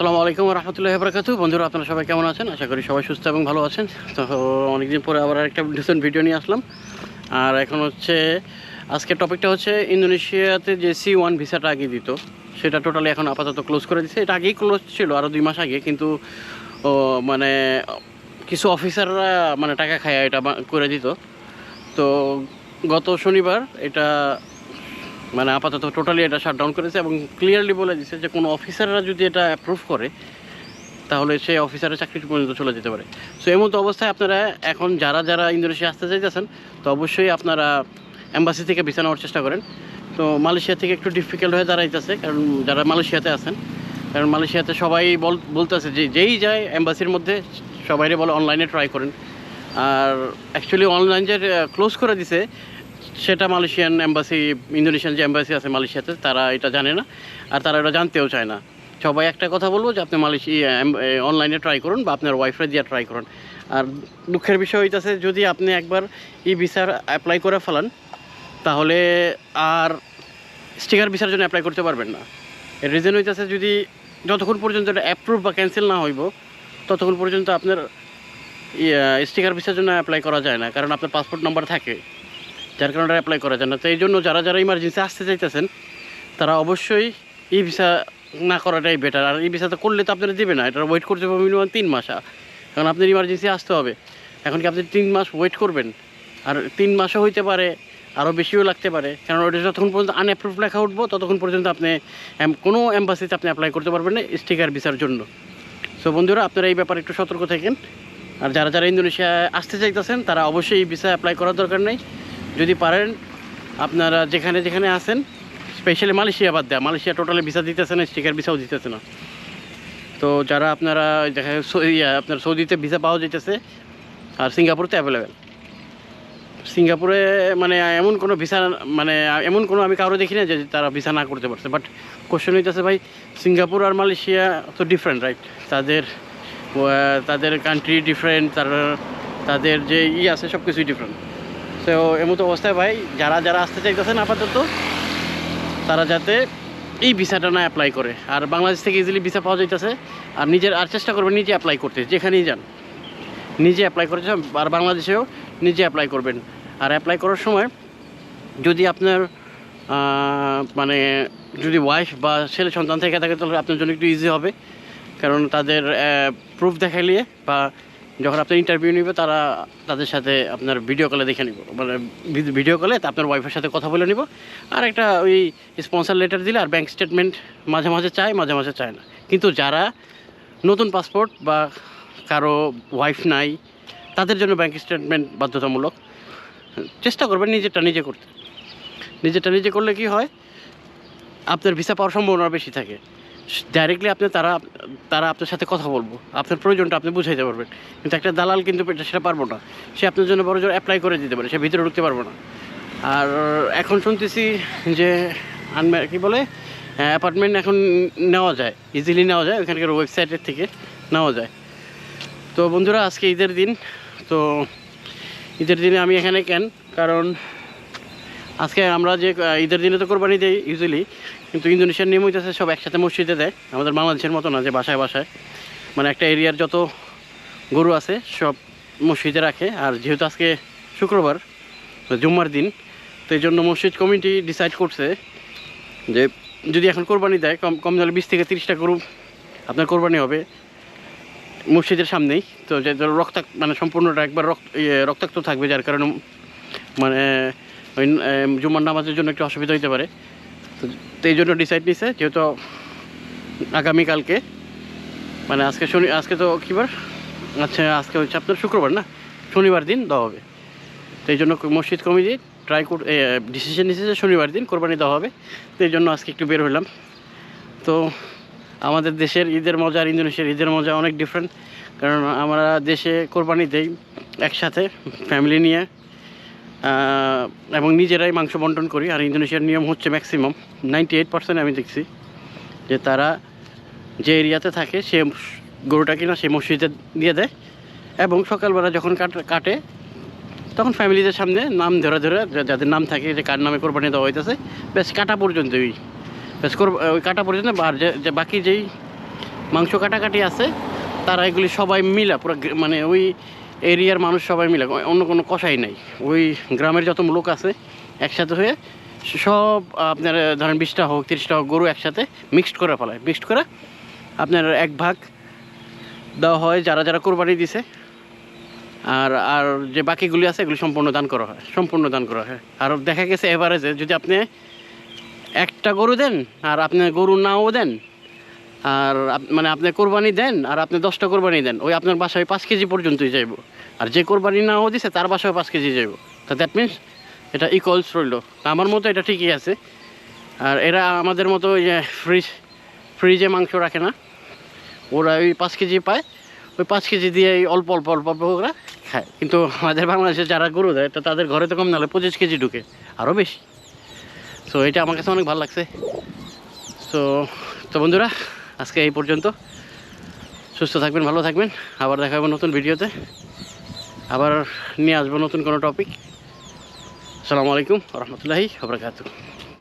আসসালামু আলাইকুম রহমতুল্লাহ বরকাত বন্ধুরা, আপনারা সবাই কেমন আছেন? আশা করি সবাই সুস্থ এবং ভালো আছেন। তো অনেকদিন পরে আবার একটা ডিসেন্ট ভিডিও নিয়ে আসলাম। আর এখন হচ্ছে, আজকের টপিকটা হচ্ছে ইন্দোনেশিয়াতে যে সি ওয়ান ভিসাটা আগে দিত, সেটা টোটালি এখন আপাতত ক্লোজ করে দিচ্ছে এটা আগেই ক্লোজ ছিল আরও দুই মাস আগে। কিন্তু মানে কিছু অফিসাররা মানে টাকা খায় এটা করে দিত। তো গত শনিবার এটা মানে আপাতত টোটালি এটা শাটডাউন করেছে এবং ক্লিয়ারলি বলে দিছে যে কোনো অফিসাররা যদি এটা অ্যাপ্রুভ করে, তাহলে সেই অফিসারের চাকরি পর্যন্ত চলে যেতে পারে। সো এই মতো অবস্থায় আপনারা এখন যারা যারা ইন্দোনেশিয়া আসতে চাইতেছেন, তো অবশ্যই আপনারা অ্যাম্বাসি থেকে ভিসা নেওয়ার চেষ্টা করেন। তো মালয়েশিয়া থেকে একটু ডিফিকাল্ট হয়ে দাঁড়াইতেছে, কারণ যারা মালয়েশিয়াতে আছেন, কারণ মালয়েশিয়াতে সবাই বল, বলতেছে যে যেই যায় অ্যাম্বাসির মধ্যে, সবাইরে বলে অনলাইনে ট্রাই করেন। আর অ্যাকচুয়ালি অনলাইন যে ক্লোজ করে দিছে সেটা মালয়েশিয়ান এম্বাসি, ইন্দোনেশিয়ান যে এম্বাসি আছে মালয়েশিয়াতে, তারা এটা জানে না, আর তারা এটা জানতেও চায় না। সবাই একটা কথা বলব যে আপনি মালয়েশিয়া অনলাইনে ট্রাই করুন বা আপনার ওয়াইফাই দিয়ে ট্রাই করুন। আর দুঃখের বিষয় হইতেছে, যদি আপনি একবার ই ভিসার অ্যাপ্লাই করে ফেলান, তাহলে আর স্টিকার ভিসার জন্য অ্যাপ্লাই করতে পারবেন না। এর রিজন হইতেছে, যদি যতক্ষণ পর্যন্ত এটা অ্যাপ্রুভ বা ক্যান্সেল না হইব, ততক্ষণ পর্যন্ত আপনার স্টিকার ভিসার জন্য অ্যাপ্লাই করা যায় না, কারণ আপনার পাসপোর্ট নাম্বার থাকে। যার কারণে অ্যাপ্লাই করা যায় না। তো এই জন্য যারা যারা ইমার্জেন্সি আসতে চাইতেছেন, তারা অবশ্যই ই ভিসা না করাটাই বেটার আর ই ভিসাটা করলে তো আপনারা দেবে না। এটা ওয়েট করতে হবে মিনিমাম তিন মাস। কারণ আপনার ইমার্জেন্সি আসতে হবে। এখন কি আপনি তিন মাস ওয়েট করবেন? আর তিন মাসও হইতে পারে, আরও বেশিও লাগতে পারে। কারণ ওটা যতক্ষণ পর্যন্ত আনঅ্যাপ্রুভ লেখা উঠবো, ততক্ষণ পর্যন্ত আপনি কোনো এম্বাসিতে আপনি অ্যাপ্লাই করতে পারবেন না স্টিকার ভিসার জন্য। সো বন্ধুরা, আপনারা এই ব্যাপারে একটু সতর্ক থাকেন। আর যারা যারা ইন্দোনেশিয়া আসতে চাইতেছেন, তারা অবশ্যই এই ভিসা অ্যাপ্লাই করার দরকার নেই। যদি পারেন আপনারা যেখানে যেখানে আছেন স্পেশালি মালয়েশিয়া বাদ দেয়া মালয়েশিয়া টোটালি ভিসা দিতেছে না স্টিকার ভিসাও দিতেছে না। তো যারা আপনারা দেখা ইয়া, আপনার সৌদিতে ভিসা পাওয়া যেতেছে আর সিঙ্গাপুরতে অ্যাভেলেবেল সিঙ্গাপুরে মানে এমন কোনো ভিসা মানে এমন কোনো আমি কারও দেখি না যে তারা ভিসা না করতে পারছে। বাট কোশ্চেন হইতেছে ভাই সিঙ্গাপুর আর মালয়েশিয়া তো ডিফারেন্ট রাইট তাদের তাদের কান্ট্রি ডিফারেন্ট তার তাদের যে ই আছে সব কিছুই ডিফারেন্ট তো এমতো অবস্থায় ভাই, যারা যারা আসতে চাইতেছেন আপাতত, তারা যাতে এই ভিসাটা না অ্যাপ্লাই করে। আর বাংলাদেশ থেকে ইজিলি ভিসা পাওয়া যাইতেছে, আর নিজের, আর চেষ্টা করবেন নিজে অ্যাপ্লাই করতে, যেখানেই যান। নিজে অ্যাপ্লাই করেছে আর বাংলাদেশেও নিজে অ্যাপ্লাই করবেন। আর অ্যাপ্লাই করার সময় যদি আপনার মানে যদি ওয়াইফ বা ছেলে সন্তান থেকে থাকে, তাহলে আপনার জন্য একটু ইজি হবে। কারণ তাদের প্রুফ দেখাইলে বা যখন আপনার ইন্টারভিউ নিবে, তারা তাদের সাথে আপনার ভিডিও কলে দেখে নিব। মানে ভিডিও কলে আপনার ওয়াইফের সাথে কথা বলে নিব। আর একটা ওই স্পন্সার লেটার দিলে আর ব্যাঙ্ক স্টেটমেন্ট মাঝে মাঝে চায়, মাঝে মাঝে চায় না। কিন্তু যারা নতুন পাসপোর্ট বা কারও ওয়াইফ নাই, তাদের জন্য ব্যাঙ্ক স্টেটমেন্ট বাধ্যতামূলক। চেষ্টা করবেন নিজেরটা নিজে করতে। নিজেরটা নিজে করলে কি হয়, আপনার ভিসা পাওয়ার সম্ভাবনা বেশি থাকে। ডাইরেক্টলি আপনি তারা তারা আপনার সাথে কথা বলব। আপনার প্রয়োজনটা আপনি বুঝাইতে পারবেন। কিন্তু একটা দালাল কিন্তু সেটা পারব না। সে আপনার জন্য বড় জোর অ্যাপ্লাই করে দিতে পারে। সে ভিতরে ঢুকতে পারব না। আর এখন শুনতেছি যে আনমে, কী বলে? অ্যাপার্টমেন্ট এখন নেওয়া যায়। ইজিলি নেওয়া যায়। ওখানকার ওয়েবসাইটের থেকে নেওয়া যায়। তো বন্ধুরা, আজকে ঈদের দিন। তো ঈদের দিনে আমি এখানে কেন? কারণ আজকে আমরা যে ঈদের দিনে তো কোরবানি দেই ইউজুয়ালি কিন্তু ইন্দোনেশিয়ার নিয়ম হইতেছে সব একসাথে মসজিদে দেয়। আমাদের বাংলাদেশের মতো না যে বাসায় বাসায়। মানে একটা এরিয়ার যত গরু আছে সব মসজিদে রাখে। আর যেহেতু আজকে শুক্রবার জুম্মার দিন তো এই জন্য মসজিদ কমিটি ডিসাইড করছে যে যদি এখন কোরবানি দেয় কম কম হলে বিশ থেকে তিরিশটা গরু আপনার কোরবানি হবে মসজিদের সামনেই। তো যে রক্তাক্ত মানে সম্পূর্ণটা একবার রক্ত ইয়ে, রক্তাক্ত থাকবে যার কারণে মানে ওই এম, জুম্মার নামাজের জন্য একটু অসুবিধা হতে পারে। তো এই জন্য ডিসাইড নিছে যেহেতু আগামীকালকে মানে আজকে শনি আজকে তো কী বার? আচ্ছা আজকে হচ্ছে আপনার শুক্রবার না? শনিবার দিন দেওয়া হবে। তো এই জন্য মসজিদ কমিটি ট্রাই কর ডিসিশন নিয়েছে যে শনিবার দিন কোরবানি দেওয়া হবে। তো এই জন্য আজকে একটু বের হলাম তো আমাদের দেশের ঈদের মজা আর ইন্দোনেশিয়ার ঈদের মজা অনেক ডিফারেন্ট কারণ আমরা দেশে কোরবানি দেই একসাথে ফ্যামিলি নিয়ে। এবং নিজেরাই মাংস বন্টন করি। আর ইন্দোনেশিয়ার নিয়ম হচ্ছে ম্যাক্সিমাম নাইনটি এইট পার্সেন্ট আমি দেখছি যে তারা যে এরিয়াতে থাকে সে গরুটা কিনা সে মসজিদে দিয়ে দেয় এবং সকালবেলা যখন কাট- তখন ফ্যামিলিদের সামনে নাম ধরে ধরে যাদের নাম থাকে যে কার নামে কোরবানি দেওয়া হইতেছে বেশ কাটা পর্যন্ত ওই বেশ ওই কাটা পর্যন্ত যে যে বাকি যেই মাংস কাটাকাটি আছে, তারা এগুলি সবাই মিলা পুরো মানে ওই এরিয়ার মানুষ সবাই মিলে, অন্য কোনো কষাই নাই। ওই গ্রামের যত লোক আছে একসাথে হয়ে সব আপনার, ধরেন বিশটা হোক, তিরিশটা হোক, গরু একসাথে মিক্সড করে ফেলায়। মিক্সড করে আপনার এক ভাগ দেওয়া হয়, যারা যারা কোরবানি দিছে। আর আর যে বাকিগুলি আছে, এগুলি সম্পূর্ণ দান করা হয়, সম্পূর্ণ দান করা হয়। আর দেখা গেছে এভারেজে যদি আপনি একটা গরু দেন, আর আপনি গরু নাও দেন আর মানে আপনি কোরবানি দেন আর আপনি দশটা কোরবানি দেন, ওই আপনার বাসায় পাঁচ কেজি পর্যন্তই যাইব। আর যে কোরবানি নাও দিছে, তার বাসায় পাঁচ কেজি যাইব। তো দ্যাট মিনস এটা ইকুয়ালস রইল। আমার মতো এটা ঠিকই আছে। আর এরা আমাদের মতো ওই যে ফ্রিজ ফ্রিজে মাংস রাখে না। ওরা ওই পাঁচ কেজি পায়, ওই পাঁচ কেজি দিয়ে অল্প অল্প অল্প অল্প ওরা খায়। কিন্তু আমাদের বাংলাদেশে যারা গরু দেয়, তো তাদের ঘরে তো কম নাহলে পঁচিশ কেজি ঢুকে আরও বেশি। সো এটা আমার কাছে অনেক ভালো লাগছে। সো তো বন্ধুরা আজকে এই পর্যন্ত। সুস্থ থাকবেন, ভালো থাকবেন। আবার দেখা হবে নতুন ভিডিওতে। আবার নিয়ে আসব নতুন কোনো টপিক আসসালামু আলাইকুম রহমতুল্লাহি আবরকাত